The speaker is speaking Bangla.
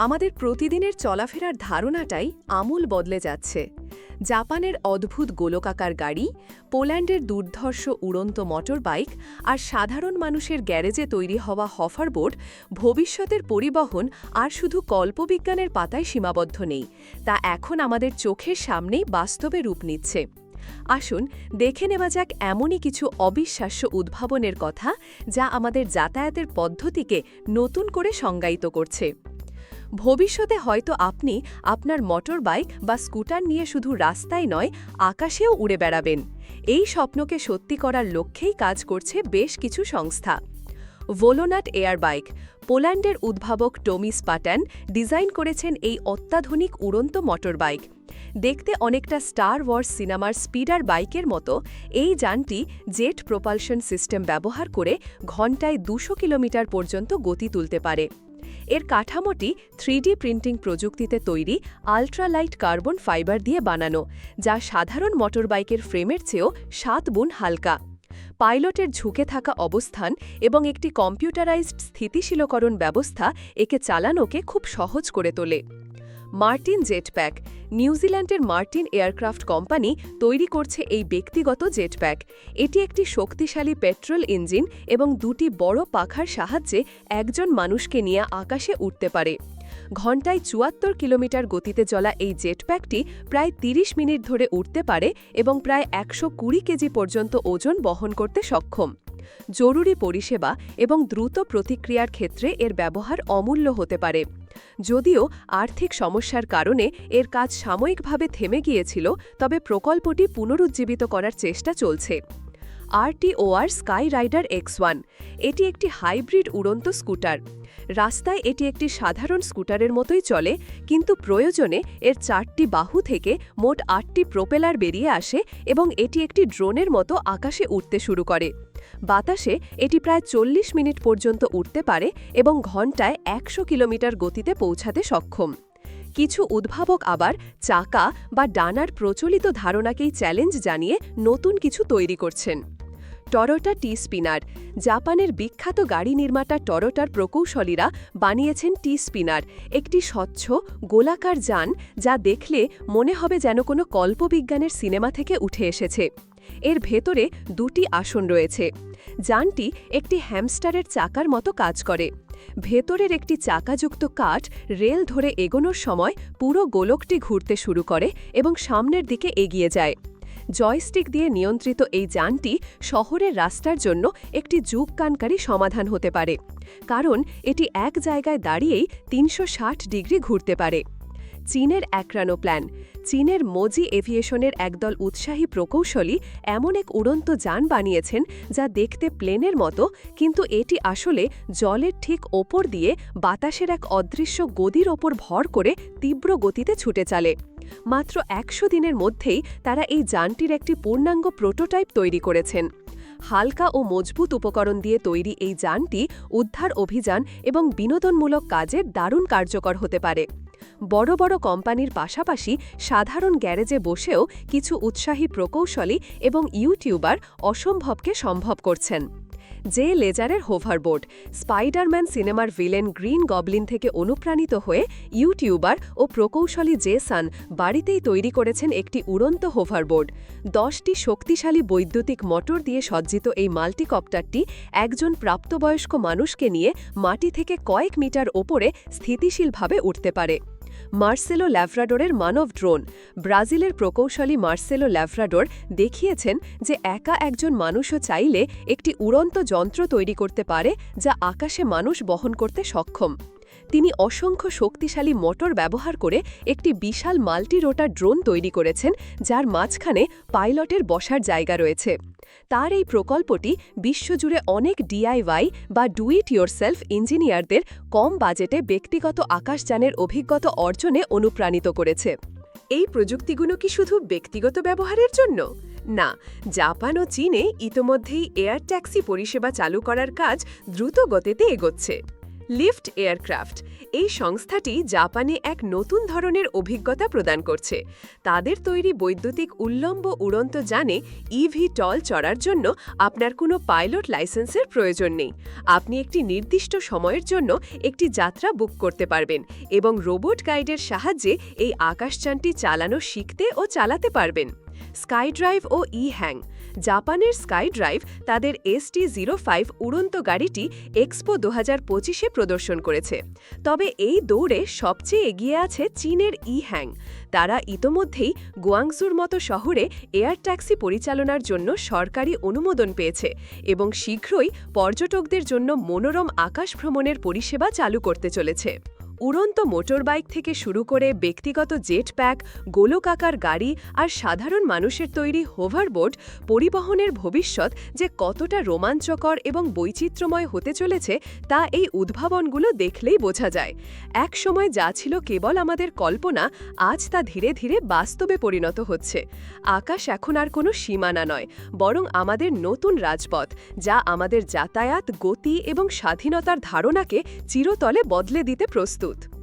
আমাদের প্রতিদিনের চলাফেরার ধারণাটাই আমূল বদলে যাচ্ছে। জাপানের অদ্ভুত গোলকাকার গাড়ি, পোল্যান্ডের দুর্ধর্ষ উড়ন্ত মোটর বাইক আর সাধারণ মানুষের গ্যারেজে তৈরি হওয়া হফারবোর্ড ভবিষ্যতের পরিবহন আর শুধু কল্পবিজ্ঞানের পাতায় সীমাবদ্ধ নেই, তা এখন আমাদের চোখের সামনেই বাস্তবে রূপ নিচ্ছে। আসুন দেখে নেওয়া যাক এমনই কিছু অবিশ্বাস্য উদ্ভাবনের কথা যা আমাদের যাতায়াতের পদ্ধতিকে নতুন করে সংজ্ঞায়িত করছে। ভবিষ্যতে হয়তো আপনি আপনার মোটর বাইক বা স্কুটার নিয়ে শুধু রাস্তায় নয়, আকাশেও উড়ে বেড়াবেন। এই স্বপ্নকে সত্যি করার লক্ষ্যেই কাজ করছে বেশ কিছু সংস্থা। ভোলোনাট এয়ার বাইক পোল্যান্ডের উদ্ভাবক টমি স্পাটান ডিজাইন করেছেন এই অত্যাধুনিক উড়ন্ত মোটর বাইক দেখতে অনেকটা স্টার ওয়ার্স সিনেমার স্পিডার বাইকের মতো, এই যানটি জেট প্রোপালশন সিস্টেম ব্যবহার করে ঘণ্টায় দুশো কিলোমিটার পর্যন্ত গতি তুলতে পারে। এর কাঠামোটি থ্রিডি প্রিন্টিং প্রযুক্তিতে তৈরি আল্ট্রালাইট কার্বন ফাইবার দিয়ে বানানো, যা সাধারণ মোটরবাইকের ফ্রেমের চেয়েও সাত গুণ হালকা। পাইলটের ঝুঁকে থাকা অবস্থান এবং একটি কম্পিউটারাইজড স্থিতিশীলকরণ ব্যবস্থা একে চালানোকে খুব সহজ করে তোলে। মার্টিন জেটপ্যাক নিউজিল্যান্ডের মার্টিন এয়ারক্রাফট কোম্পানি তৈরি করছে এই ব্যক্তিগত জেটপ্যাক। এটি একটি শক্তিশালী পেট্রোল ইঞ্জিন এবং দুটি বড় পাখার সাহায্যে একজন মানুষকে নিয়ে আকাশে উঠতে পারে। ঘণ্টায় চুয়াত্তর কিলোমিটার গতিতে চলা এই জেটপ্যাকটি প্রায় ৩০ মিনিট ধরে উঠতে পারে এবং প্রায় একশো কুড়ি কেজি পর্যন্ত ওজন বহন করতে সক্ষম। জরুরি পরিষেবা এবং দ্রুত প্রতিক্রিয়ার ক্ষেত্রে এর ব্যবহার অমূল্য হতে পারে। যদিও আর্থিক সমস্যার কারণে এর কাজ সাময়িকভাবে থেমে গিয়েছিল, তবে প্রকল্পটি পুনরুজ্জীবিত করার চেষ্টা চলছে। RTOR sky rider X one. এটি একটি হাইব্রিড উড়ন্ত স্কুটার। রাস্তায় এটি একটি সাধারণ স্কুটারের মতোই চলে, কিন্তু প্রয়োজনে এর চারটি বাহু থেকে মোট আটটি প্রোপেলার বেরিয়ে আসে এবং এটি একটি ড্রোনের মতো আকাশে উঠতে শুরু করে। বাতাসে এটি প্রায় চল্লিশ মিনিট পর্যন্ত উঠতে পারে এবং ঘন্টায় একশো কিলোমিটার গতিতে পৌঁছাতে সক্ষম। কিছু উদ্ভাবক আবার চাকা বা ডানার প্রচলিত ধারণাকেই চ্যালেঞ্জ জানিয়ে নতুন কিছু তৈরি করছেন। টরোটা টি স্পিনার। জাপানের বিখ্যাত গাড়ি নির্মাতা টরোটার প্রকৌশলীরা বানিয়েছেন টি স্পিনার, একটি স্বচ্ছ, গোলাকার যান যা দেখলে মনে হবে যেন কোনো কল্পবিজ্ঞানের সিনেমা থেকে উঠে এসেছে। এর ভেতরে দুটি আসন রয়েছে। যানটি একটি হ্যামস্টারের চাকার মতো কাজ করে। ভেতরের একটি চাকাযুক্ত কাঠ রেল ধরে এগোনোর সময় পুরো গোলকটি ঘুরতে শুরু করে এবং সামনের দিকে এগিয়ে যায়। জয়স্টিক দিয়ে নিয়ন্ত্রিত এই যানটি শহরের রাস্তার জন্য একটি যুগকানকারী সমাধান হতে পারে। কারণ এটি এক জায়গায় দাঁড়িয়েই তিনশো ষাট ডিগ্রি ঘুরতে পারে। চীনের একরানো প্ল্যান। চীনের মোজি এভিয়েশনের একদল উৎসাহী প্রকৌশলী এমন এক উড়ন্ত যান বানিয়েছেন যা দেখতে প্লেনের মতো, কিন্তু এটি আসলে জলের ঠিক ওপর দিয়ে বাতাসের এক অদৃশ্য গদির ওপর ভর করে তীব্র গতিতে ছুটে চালে। মাত্র একশো দিনের মধ্যেই তারা এই যানটির একটি পূর্ণাঙ্গ প্রোটোটাইপ তৈরি করেছেন। হালকা ও মজবুত উপকরণ দিয়ে তৈরি এই যানটি উদ্ধার অভিযান এবং বিনোদনমূলক কাজের দারুণ কার্যকর হতে পারে। বড় বড় কোম্পানির পাশাপাশি সাধারণ গ্যারেজে বসেও কিছু উৎসাহী প্রকৌশলী এবং ইউটিউবার অসম্ভবকে সম্ভব করছেন। যে লেজারের হোভারবোর্ড। স্পাইডারম্যান সিনেমার ভিলেন গ্রিন গবলিন থেকে অনুপ্রাণিত হয়ে ইউটিউবার ও প্রকৌশলী জে সান বাড়িতেই তৈরি করেছেন একটি উড়ন্ত হোভারবোর্ড। দশটি শক্তিশালী বৈদ্যুতিক মোটর দিয়ে সজ্জিত এই মাল্টিকপ্টারটি একজন প্রাপ্তবয়স্ক মানুষকে নিয়ে মাটি থেকে কয়েক মিটার ওপরে স্থিতিশীলভাবে উঠতে পারে। মার্সেলো ল্যাভরাডোরের মানব ড্রোন। ব্রাজিলের প্রকৌশলী মার্সেলো ল্যাভরাডোর দেখিয়েছেন যে একা একজন মানুষও চাইলে একটি উড়ন্ত যন্ত্র তৈরি করতে পারে যা আকাশে মানুষ বহন করতে সক্ষম। তিনি অসংখ্য শক্তিশালী মোটর ব্যবহার করে একটি বিশাল মাল্টি রোটার ড্রোন তৈরি করেছেন, যার মাঝখানে পাইলটের বসার জায়গা রয়েছে। তার এই প্রকল্পটি বিশ্বজুড়ে অনেক ডিআইওয়াই বা ডু ইট ইয়োরসেলফ ইঞ্জিনিয়ারদের কম বাজেটে ব্যক্তিগত আকাশযানের অভিজ্ঞতা অর্জনে অনুপ্রাণিত করেছে। এই প্রযুক্তিগুলো কি শুধু ব্যক্তিগত ব্যবহারের জন্য? না, জাপান ও চীনে ইতোমধ্যেই এয়ার ট্যাক্সি পরিষেবা চালু করার কাজ দ্রুত গতিতে এগোচ্ছে। Lift aircraft. এই সংস্থাটি জাপানে এক নতুন ধরনের অভিজ্ঞতা প্রদান করছে। তাদের তৈরি বৈদ্যুতিক উল্লম্ব উড়ন্ত যানে ইভি টল চড়ার জন্য আপনার কোনো পাইলট লাইসেন্সের প্রয়োজন নেই। আপনি একটি নির্দিষ্ট সময়ের জন্য একটি যাত্রা বুক করতে পারবেন এবং রোবট গাইডের সাহায্যে এই আকাশযানটি চালানো শিখতে ও চালাতে পারবেন। স্কাই ড্রাইভ ও ই হ্যাং জাপানের স্কাই ড্রাইভ তাদের এসটি জিরো ফাইভ উড়ন্ত গাড়িটি এক্সপো দু হাজার পঁচিশে প্রদর্শন করেছে। তবে এই দৌড়ে সবচেয়ে এগিয়ে আছে চীনের ই হ্যাং তারা ইতোমধ্যেই গুয়াংজুর মতো শহরে এয়ার ট্যাক্সি পরিচালনার জন্য সরকারি অনুমোদন পেয়েছে এবং শীঘ্রই পর্যটকদের জন্য মনোরম আকাশ ভ্রমণের পরিষেবা চালু করতে চলেছে। উড়ন্ত মোটরবাইক থেকে শুরু করে ব্যক্তিগত জেট প্যাক গোলকাকার গাড়ি আর সাধারণ মানুষের তৈরি হোভারবোর্ড পরিবহনের ভবিষ্যৎ যে কতটা রোমাঞ্চকর এবং বৈচিত্র্যময় হতে চলেছে তা এই উদ্ভাবনগুলো দেখলেই বোঝা যায়। এক সময় যা ছিল কেবল আমাদের কল্পনা, আজ তা ধীরে ধীরে বাস্তবে পরিণত হচ্ছে। আকাশ এখন আর কোনো সীমানা নয়, বরং আমাদের নতুন রাজপথ, যা আমাদের যাতায়াত, গতি এবং স্বাধীনতার ধারণাকে চিরতলে বদলে দিতে প্রস্তুত। salut!